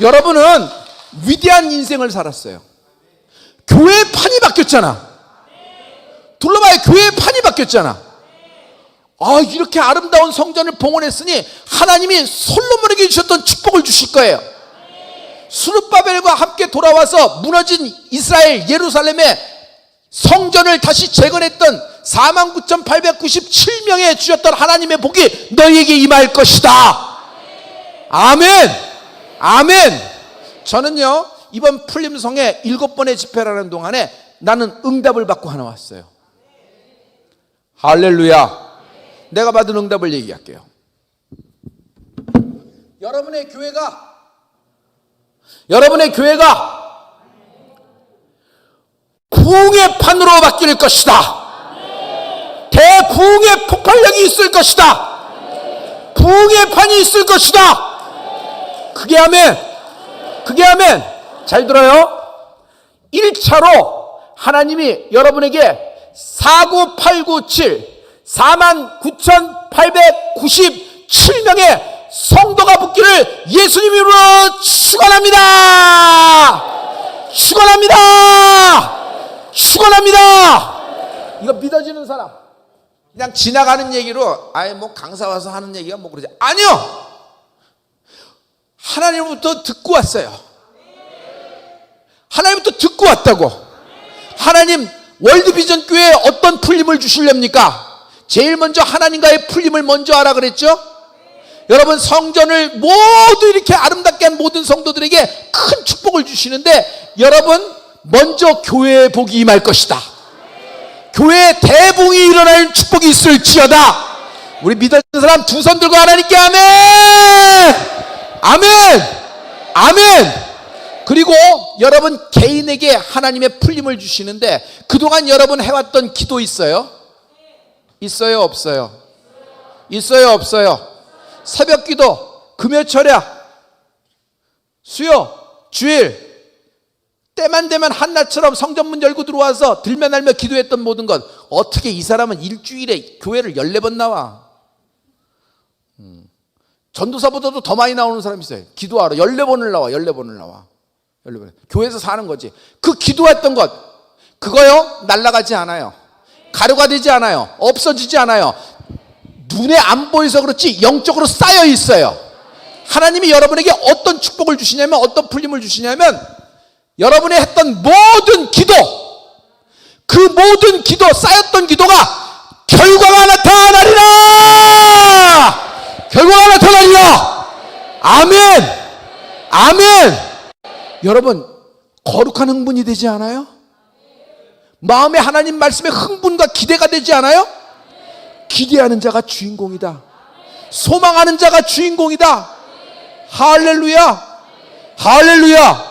여러분은 위대한 인생을 살았어요. 교회 판이 바뀌었잖아. 둘러봐요. 교회 판이 바뀌었잖아. 아, 이렇게 아름다운 성전을 봉헌했으니 하나님이 솔로몬에게 주셨던 축복을 주실 거예요. 수르바벨과 함께 돌아와서 무너진 이스라엘 예루살렘의 성전을 다시 재건했던 49,897명에 주셨던 하나님의 복이 너희에게 임할 것이다. 아멘. 아멘. 저는요, 이번 풀림성에 일곱 번의 집회라는 동안에 나는 응답을 받고 하나 왔어요. 할렐루야. 내가 받은 응답을 얘기할게요. 여러분의 교회가 여러분의 교회가 부흥의 판으로 바뀔 것이다. 대부흥의 폭발력이 있을 것이다. 부흥의 판이 있을 것이다. 그게 하면 그게 하면 잘 들어요. 1차로 하나님이 여러분에게 49897 49,897명의 성도가 붙기를 예수님으로 축원합니다. 축원합니다. 축원합니다. 이거 믿어지는 사람. 그냥 지나가는 얘기로 아예 뭐 강사 와서 하는 얘기가 뭐 그러지. 아니요. 하나님부터 듣고 왔어요. 하나님부터 듣고 왔다고. 하나님 월드비전 교회에 어떤 풀림을 주실렵니까? 제일 먼저 하나님과의 풀림을 먼저 하라 그랬죠? 여러분 성전을 모두 이렇게 아름답게 한 모든 성도들에게 큰 축복을 주시는데 여러분 먼저 교회에 복이 임할 것이다. 교회에 대붕이 일어날 축복이 있을지어다. 우리 믿어지는 사람 두 손 들고 하나님께 아멘! 아멘! 아멘! 그리고 여러분 개인에게 하나님의 풀림을 주시는데 그동안 여러분 해왔던 기도 있어요? 있어요, 없어요? 있어요, 없어요? 새벽 기도, 금요 철야, 수요, 주일, 때만 되면 한나처럼 성전 문 열고 들어와서 들며 날며 기도했던 모든 것 어떻게 이 사람은 일주일에 교회를 14번 나와 음. 전도사보다도 더 많이 나오는 사람이 있어요. 기도하러. 14번을 나와 14번을 나와. 14번. 교회에서 사는 거지. 그 기도했던 것 그거요? 날아가지 않아요. 가루가 되지 않아요. 없어지지 않아요. 눈에 안 보여서 그렇지 영적으로 쌓여 있어요. 하나님이 여러분에게 어떤 축복을 주시냐면 어떤 풀림을 주시냐면 여러분이 했던 모든 기도, 그 모든 기도, 쌓였던 기도가 결과가 나타나리라! 결과가 나타나리라! 아멘! 아멘! 여러분, 거룩한 흥분이 되지 않아요? 마음에 하나님 말씀에 흥분과 기대가 되지 않아요? 기대하는 자가 주인공이다. 소망하는 자가 주인공이다. 할렐루야! 할렐루야!